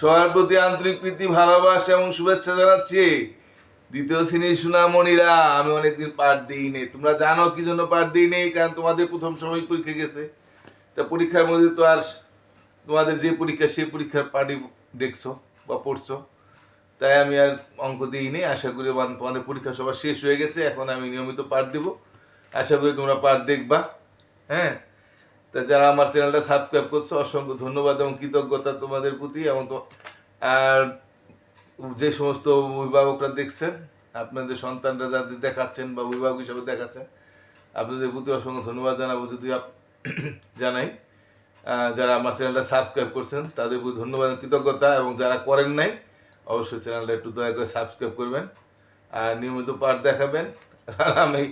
সবার প্রতি আন্তরিক প্রীতি, ভালোবাসা এবং শুভেচ্ছা জানাচ্ছি। দ্বিতীয় শ্রেণির সুনামণিরা, আমি অনেকদিন পাঠ দিই নেই। তোমরা জানো কি জন্য পাঠ দিই নেই? কারণ তোমাদের প্রথম সময় পরীক্ষা গেছে। তা পরীক্ষার মধ্যে তো আর তোমাদের যে পরীক্ষা, সেই পরীক্ষার পাঠই দেখছ বা পড়ছো। তাই আমি আর অঙ্ক দিইনি আশা করি তোমাদের পরীক্ষা সবার শেষ হয়ে গেছে। এখন আমি নিয়মিত পাঠ দেব। আশা করি তোমরা পাঠ দেখবা। হ্যাঁ? তা যারা আমার চ্যানেলটা সাবস্ক্রাইব করছ, অসংখ্য ধন্যবাদ এবং কৃতজ্ঞতা তোমাদের প্রতি এবং আর যে সমস্ত অভিভাবকরা দেখছেন, আপনাদের সন্তানরা যাদের দেখাচ্ছেন বা অভিভাবক হিসাবে দেখাচ্ছেন, আপনাদের প্রতি অসংখ্য ধন্যবাদ জানাব। যদি জানাই যারা আমার চ্যানেলটা সাবস্ক্রাইব করছেন, তাদের প্রতি ধন্যবাদ কৃতজ্ঞতা এবং যারা করেন নাই, অবশ্যই চ্যানেলটা একটু দয়া করে সাবস্ক্রাইব করবেন। আর নিয়মিত পাঠ দেখাবেন। আর আমি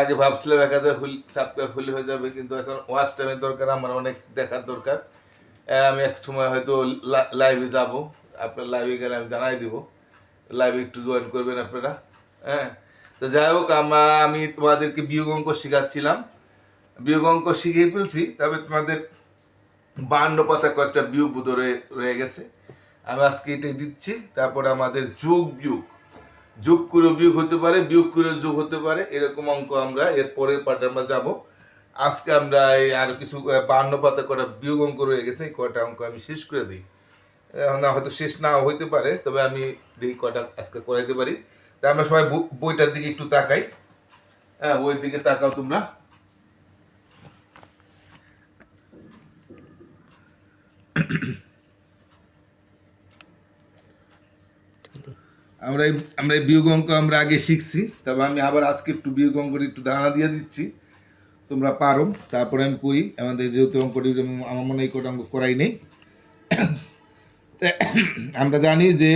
আগে ভাবছিলাম এক হাজার ফুল সাবস্ক্রাইব ফুল হয়ে যাবে, কিন্তু এখন ওয়াচ টাইমের দরকার, আমার অনেক দেখার দরকার। আমি এক সময় হয়তো লাইভে যাব, আপনার লাইভে গেলে আমি জানাই দিব। লাইভে একটু জয়েন করবেন আপনারা হ্যাঁ? তো যাই হোক, আমরা, আমি তোমাদেরকে বিয়োগ অঙ্ক শেখাচ্ছিলাম। বিয়োগ অঙ্ক শিখিয়ে ফেলছি, তবে তোমাদের বান্ন পাতা কয়েকটা বিয়োগ বুধ রয়ে রয়ে গেছে। আমি আজকে এটাই দিচ্ছি, তারপরে আমাদের যোগ বিয়োগ। যোগ করে বিয়োগ হতে পারে, বিয়োগ করে যোগ হতে পারে, এরকম অঙ্ক আমরা এর পরের পাটে আমরা যাব। আজকে আমরা এই আরও কিছু বান্ন পাতা কটা বিয়োগ অঙ্ক রয়ে গেছে, এই কটা অঙ্ক আমি শেষ করে দিই। না, হয়তো শেষ না হইতে পারে, তবে আমি দেখি কটা আজকে করাইতে পারি। তা আমরা সবাই বই- বইটার দিকে একটু তাকাই। হ্যাঁ ওই দিকে তাকাও তোমরা। আমরা আমরা এই বিয়োগ অঙ্ক আমরা আগে শিখছি, তবে আমি আবার আজকে একটু বিয়োগ অঙ্কের একটু ধারণা দিয়ে দিচ্ছি। তোমরা পারো, তারপরে আমি করি আমাদের যেহেতু অঙ্কটি আমার মনে হয় কটা অঙ্ক করাই নেই। আমরা জানি যে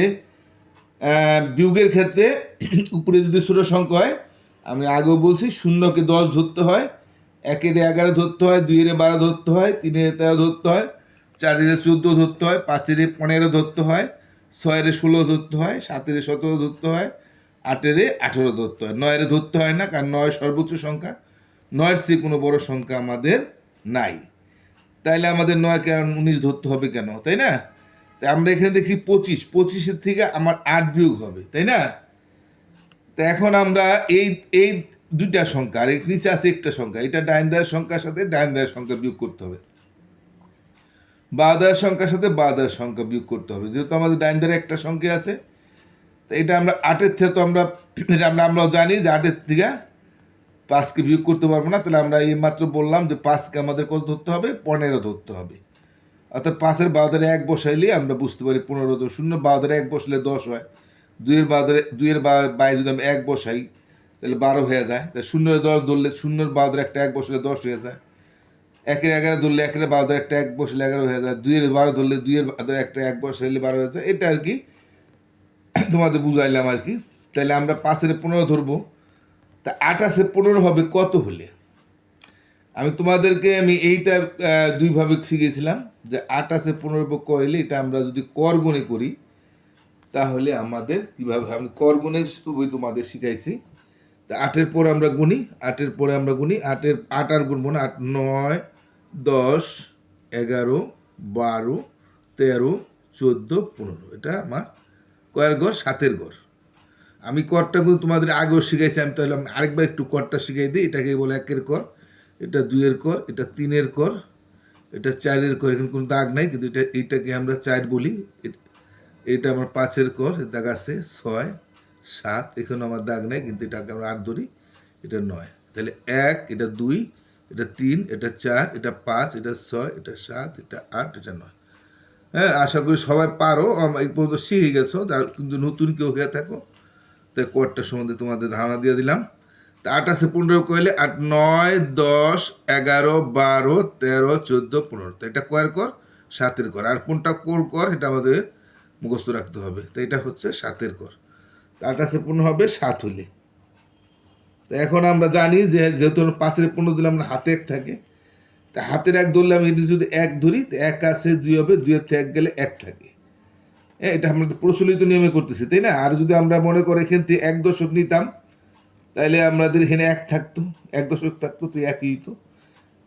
বিয়োগের ক্ষেত্রে উপরে যদি ষোলো সংখ্যা হয়, আমি আগেও বলছি, শূন্যকে দশ ধরতে হয়, একের এগারো ধরতে হয়, দুইয়ের বারো ধরতে হয়, তিনের তেরো ধরতে হয়, চারের চোদ্দ ধরতে হয়, পাঁচের পনেরো ধরতে হয় ছয়ের ষোলো ধরতে হয়, সাতের সতেরো ধরতে হয়, আটের আঠেরো ধরতে হয়। নয়ের ধরতে হয় না, কারণ নয় সর্বোচ্চ সংখ্যা। নয়ের চেয়ে কোনো বড় সংখ্যা আমাদের নাই। তাইলে আমাদের নয় কেন উনিশ ধরতে হবে কেন, তাই না? তাই আমরা এখানে দেখি পঁচিশ। পঁচিশের থেকে আমার আট বিয়োগ হবে, তাই না? তা এখন আমরা এই এই দুইটা সংখ্যা, আর নিচে আছে একটা সংখ্যা। এটা ডাইন দায়ের সংখ্যার সাথে ডাইন দায়ের সংখ্যা বিয়োগ করতে হবে। বা দায়ের সংখ্যার সাথে বা দায়ের সংখ্যা বিয়োগ করতে হবে। যেহেতু আমাদের ডাইন ধারে একটা সংখ্যা আছে, তো এটা আমরা আটের থেকে তো আমরা, এটা আমরা, আমরাও জানি যে আটের থেকে পাঁচকে বিয়োগ করতে পারব না। তাহলে আমরা এই মাত্র বললাম যে পাঁচকে আমাদের কত ধরতে হবে? পনেরো ধরতে হবে। অর্থাৎ পাঁচের বাউদারে এক বসাইলে আমরা বুঝতে পারি পনেরো তো শূন্য বাউদারে এক বসলে দশ হয়। দুইয়ের বাউদারে দুইয়ের বাইরে যদি আমি এক বসাই, তাহলে বারো হয়ে যায়। তা শূন্যের দশ ধরলে শূন্যের বাউদারে একটা এক বসলে দশ হয়ে যায়। একের এগারো ধরলে একের বারো ধরে একটা এক বসলে এগারো হয়ে যায়, দুইয়ের বারো ধরলে দুইয়ের ধরে একটা এক বসাইলে বারো হয়ে যায়। এটা আর কি তোমাদের বুঝাইলাম আর কি। তাহলে আমরা পাঁচের পনেরো ধরবো। তা আটাশে পনেরো হবে কত হলে? আমি তোমাদেরকে আমি এইটা দুইভাবে শিখেছিলাম যে আটাশে পনেরো কইলে এটা আমরা যদি কর গুণে করি, তাহলে আমাদের কীভাবে আমি কর গুণে তোমাদের শিখাইছি। আটের পর আমরা গুনি, আটের পরে আমরা গুনি, আটের, আট আর গুনবো না, আট, নয়, দশ, এগারো, বারো, তেরো, চোদ্দ, পনেরো। এটা আমার কয়ের ঘর সাতের ঘর আমি করটা কিন্তু তোমাদের আগেও শিখাইছি, আমি তাহলে আমি আরেকবার একটু করটা শিখাই দিই। এটাকে বলে একের কর, এটা দুইয়ের কর, এটা তিনের কর, এটা চারের কর, এখানে কোনো দাগ নাই, কিন্তু এটা এইটাকে আমরা চার বলি। এটা আমার পাঁচের কর দাগ আছে ছয় সাত এখানে আমার দাগ নেই, কিন্তু এটাকে আমরা আট ধরি, এটা নয়। তাহলে এক, এটা দুই, এটা তিন, এটা চার, এটা পাঁচ, এটা ছয়, এটা সাত, এটা আট, এটা নয়। হ্যাঁ আশা করি সবাই পারো এই পর্যন্ত শিখে গেছো, যার কিন্তু নতুন কেউ হয়ে থাকো, তাই কোডটা সম্বন্ধে তোমাদের ধারণা দিয়ে দিলাম। তা আট আছে পনেরো কইলে আট, নয়, দশ, এগারো, বারো, তেরো, চোদ্দ, পনেরো। তো এটা কয়ের কর? সাতের কর। আর কোনটা কোর কর? এটা আমাদের মুখস্থ রাখতে হবে। তো এটা হচ্ছে সাতের কর। আটাশে পনেরো হবে সাত হলে তো এখন আমরা জানি যে যেহেতু পাঁচের পনেরো দিলে আমরা হাতে এক থাকে, তা হাতের এক ধরলে আমি এটি যদি এক ধরি, তো এক আছে দুই হবে দুইয়ের থেকে এক গেলে এক থাকে। হ্যাঁ এটা আমরা প্রচলিত নিয়মে করতেছি, তাই না? আর যদি আমরা মনে করে এখান থেকে এক দশক নিতাম তাহলে আমাদের এখানে এক থাকতো, এক দশক থাকতো, তো একই তো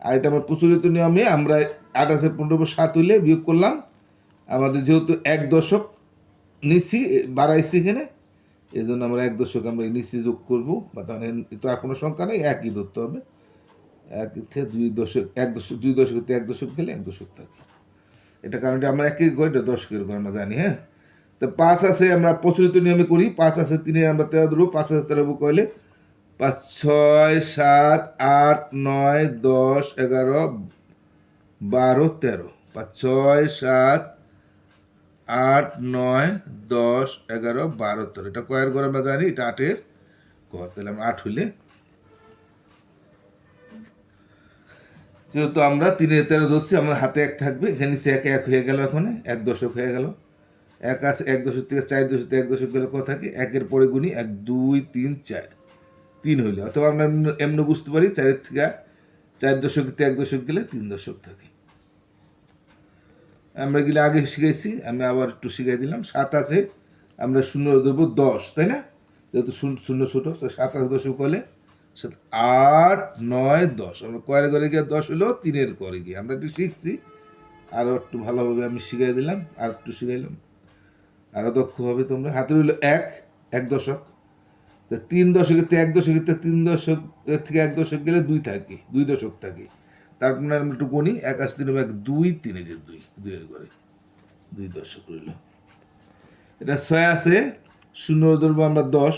আর এটা আমার প্রচলিত নিয়মে আমরা আঠাশে পনেরো সাত হইলে বিয়োগ করলাম। আমাদের যেহেতু এক দশক নিচ্ছি, বাড়াইছি এখানে এই জন্য আমরা এক দশক আমরা নিচে যোগ করব, বা তাহলে তো আর কোনো সংখ্যা নেই, একই ধরতে হবে। এক থেকে দুই দশক, এক দশক, দুই দশক থেকে এক দশক গেলে এক দশক থাকে। এটা কারণটা আমরা একই এক করে, এটা দশকের করে আমরা জানি হ্যাঁ? তো পাঁচ আছে আমরা প্রচলিত নিয়মে করি, পাঁচ আছে তিনে আমরা তেরো ধরবো, পাঁচ আছে তেরো কইলে পাঁচ, ছয়, সাত, আট, নয়, দশ, এগারো, বারো, তেরো। পাঁচ, ছয়, সাত আট, নয়, দশ, এগারো, বারো, তেরো। এটা কয়ের ঘর আমরা জানি, এটা আটের ঘর। তাহলে আমরা আট হইলে যেহেতু আমরা তিনের তেরো ধরছি আমার হাতে এক থাকবে। এখানে নিচে এক এক হয়ে গেল এখন, এক দশক হয়ে গেল। এক আছে এক দশক থেকে চার দশক থেকে এক দশক গেলে কত থাকে? একের পরে গুণি এক, দুই, তিন, চার। তিন হইলে, অথবা আমরা এমনি- এমনি বুঝতে পারি, চারের থেকে চার দশক থেকে এক দশক গেলে তিন দশক থাকে। আমরা গেলে আগে শিখাইছি, আমি আবার একটু শিখাই দিলাম। সাত আছে, আমরা শূন্য দেবো দশ, তাই না? যেহেতু শূন্য ছোটো, তো সাত আছে দশক হলে সাত, আট, নয়, দশ। আমরা কয়ের করে গিয়ে দশ হলো, তিনের করে গিয়ে। আমরা একটু শিখছি আরও একটু ভালোভাবে আমি শিখাই দিলাম, আর একটু শিখাইলাম। আরও দক্ষ হবে তোমরা। হাতে হইল এক এক দশক। তো তিন দশকের থেকে এক দশকের থেকে তিন দশক থেকে এক দশক গেলে দুই থাকে, দুই দশক থাকে। তারপর আমরা একটু গণি এক আসতে তিন এক দুই তিনে যে দুই দুইয়ের করে দুই দশক রইল। এটা ছয় আছে, শূন্য ধরবো আমরা দশ,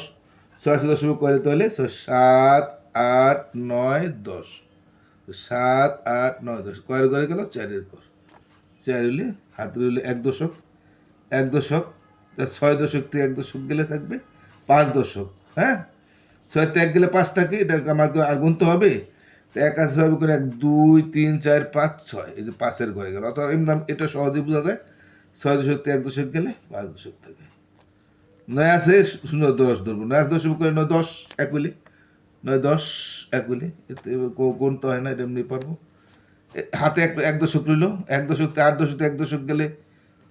ছয় আছে দশ করে তাহলে? ছয়, সাত, আট, নয়, দশ। সাত, আট, নয়, দশ। কয়ের করে গেল? চারের কর চার হইলে হাত রইলে এক দশক এক দশক। তা ছয় দশক থেকে এক দশক গেলে থাকবে পাঁচ দশক হ্যাঁ? ছয় থেকে এক গেলে পাঁচ থাকে, এটা আমার তো আর গুনতে হবে। তো এক আছে হবে করে এক, দুই, তিন, চার, পাঁচ, ছয়। এই যে পাঁচের ঘরে গেল। অথবা এমনি এটা সহজেই বোঝা যায়। ছয় দশক থেকে এক দশক গেলে পাঁচ দশক থাকে। নয় আছে, শূন্য দশ ধরবো। নয় আছে দশ করে নয় দশ, এক হইলে। নয় দশ, এক হইলে। এতে কো- গুনতে হয় না, এটা এমনি পারব। হাতে এক এক দশক রইল। এক দশক থেকে আট দশক, এক দশক গেলে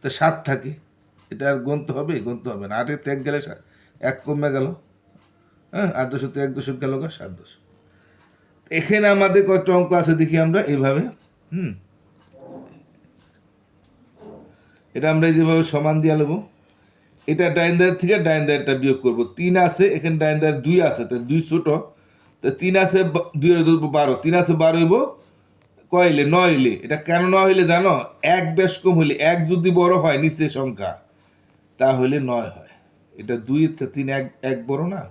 তা সাত থাকে। এটা আর গণতে হবে? গণতে হবে না। আটের এক গেলে এক কমে গেল। হ্যাঁ আট দশক এক দশক গেল গা, সাত দশক। এখানে আমাদের কত অঙ্ক আছে, দেখি আমরা এইভাবে হুম। এটা আমরা যেভাবে সমান দিয়ে নেব। এটা ডাইন ডাইনদার থেকে ডাইন ডাইনদারটা বিয়োগ করব। তিন আছে, এখানে ডাইনদার দুই আছে তো দুই ছোট। তো তিন আছে দুইয়ের ধরবো বারো। তিন আছে, বারো হইব কয়লে নয় হইলে। এটা কেন নয় হইলে জানো? এক বেশ কম হইলে, এক যদি বড় হয় নিচে সংখ্যা, তাহলে নয় হয়। এটা দুই তিন, এক এক বড় না?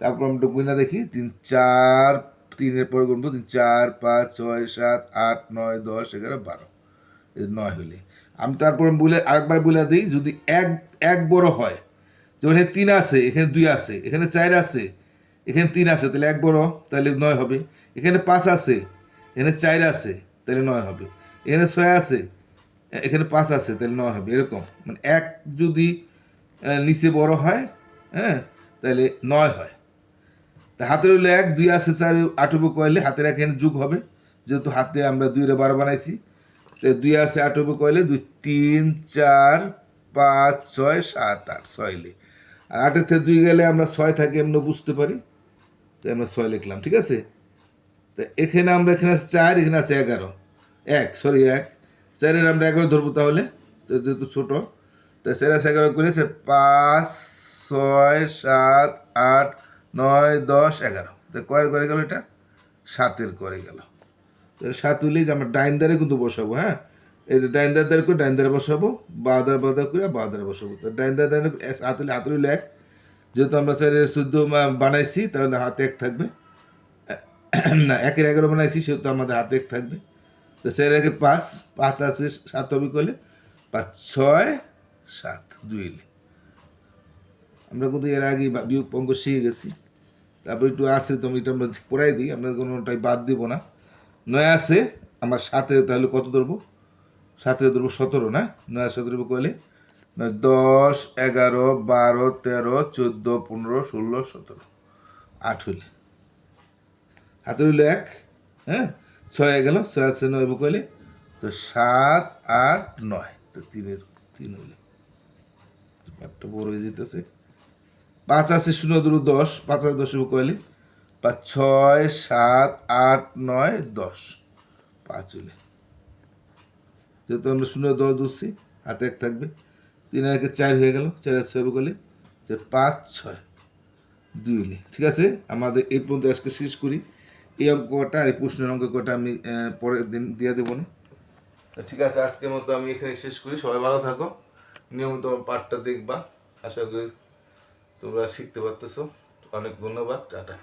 তারপর আমরা গুণা দেখি। তিন, চার তিনের পরে গুনবো তিন, চার, পাঁচ, ছয়, সাত, আট, নয়, দশ, এগারো, বারো। নয় হলে। আমি তারপর বলে আরেকবার বলে দিই, যদি এক এক বড় হয়, যেমন এখানে তিন আছে, এখানে দুই আছে, এখানে চার আছে, এখানে তিন আছে, তাহলে এক বড়, তাহলে নয় হবে। এখানে পাঁচ আছে, এখানে চার আছে, তাহলে নয় হবে। এখানে ছয় আছে, এখানে পাঁচ আছে, তাহলে নয় হবে। এরকম। মানে এক যদি নিচে বড় হয় হ্যাঁ তাহলে নয় হয়। তা হাতের হইলে এক, দুই আছে চার আটব কয়লে হাতের এখানে যুগ হবে। যেহেতু হাতে আমরা দুই রে বারো বানাইছি, তো দুই আছে আটব কয়লে দুই, তিন, চার, পাঁচ, ছয়, সাত, আট ছয়লে আর আটের থেকে দুই গেলে আমরা ছয় থাকে এমনি বুঝতে পারি। তো আমরা ছয় লিখলাম, ঠিক আছে? তো এখানে আমরা এখানে আছে চার, এখানে আছে এগারো। এক সরি এক। চারের আমরা এগারো ধরবো তাহলে, তো যেহেতু ছোটো। তো চার আছে এগারো করে সে পাঁচ, ছয়, সাত, আট নয়, দশ, এগারো। তো কয়ের করে গেল এটা? সাতের করে গেল। তো সাত যে আমরা ডাইন দ্বারে কিন্তু বসাবো হ্যাঁ? এই যে ডাইন দ্বার দ্বারে করে ডাইন দ্বারে বসাবো, বা দ্বার বা দ্বার করে বা দ্বারে বসাবো। তো ডাইন দ্বার দ্বারে হাত হইলে হাত হইলে এক যেহেতু আমরা চারের শুদ্ধ বানাইছি, তাহলে হাতে এক থাকবে। না, একের এগারো বানাইছি, সেহেতু আমাদের হাতে এক থাকবে। তো চার একে পাঁচ পাঁচ আছে সাত হবে করলে পাঁচ, ছয়, সাত, দুই আমরা কিন্তু এর আগে বিয়োগ অঙ্ক শিখে গেছি। তারপর একটু আছে তুমি এটা আমরা পড়াই দিই, আমরা কোনোটাই বাদ দিব না। নয় আছে, আমার সাথে তাহলে কত ধরবো? সাথে ধরবো সতেরো, না? নয় সতেরো কইলে নয়, দশ, এগারো, বারো, তেরো, চোদ্দ, পনেরো, ষোলো, সতেরো। আট হইলে। হাতে হইল এক হ্যাঁ? ছয় গেল, ছয় আছে, নয় কইলে তো সাত, আট, নয়। তো তিনের, তিন হইলে। একটা বড় হয়ে যেতেছে। পাঁচ আছে শূন্য দুটো দশ, পাঁচ আছে দশ কইলে পাঁচ, ছয়, সাত, আট, নয়, দশ। পাঁচ হইলে যেহেতু আমরা শূন্য, দশ ধরছি, হাতে এক থাকবে। তিন একে চার হয়ে গেল, চার আর ছয় করলে যে পাঁচ, ছয়, দুই হলে। ঠিক আছে? আমাদের এই পর্যন্ত আজকে শেষ করি। এই অঙ্ক কটা আর এই প্রশ্নের অঙ্ক কটা আমি পরের দিন দিয়ে দেবো না। ঠিক আছে, আজকের মতো আমি এখানে শেষ করি। সবাই ভালো থাকো। নিয়মিত পাঠটা দেখবা। আশা করি তোমরা শিখতে পারতেছো। অনেক ধন্যবাদ টাটা।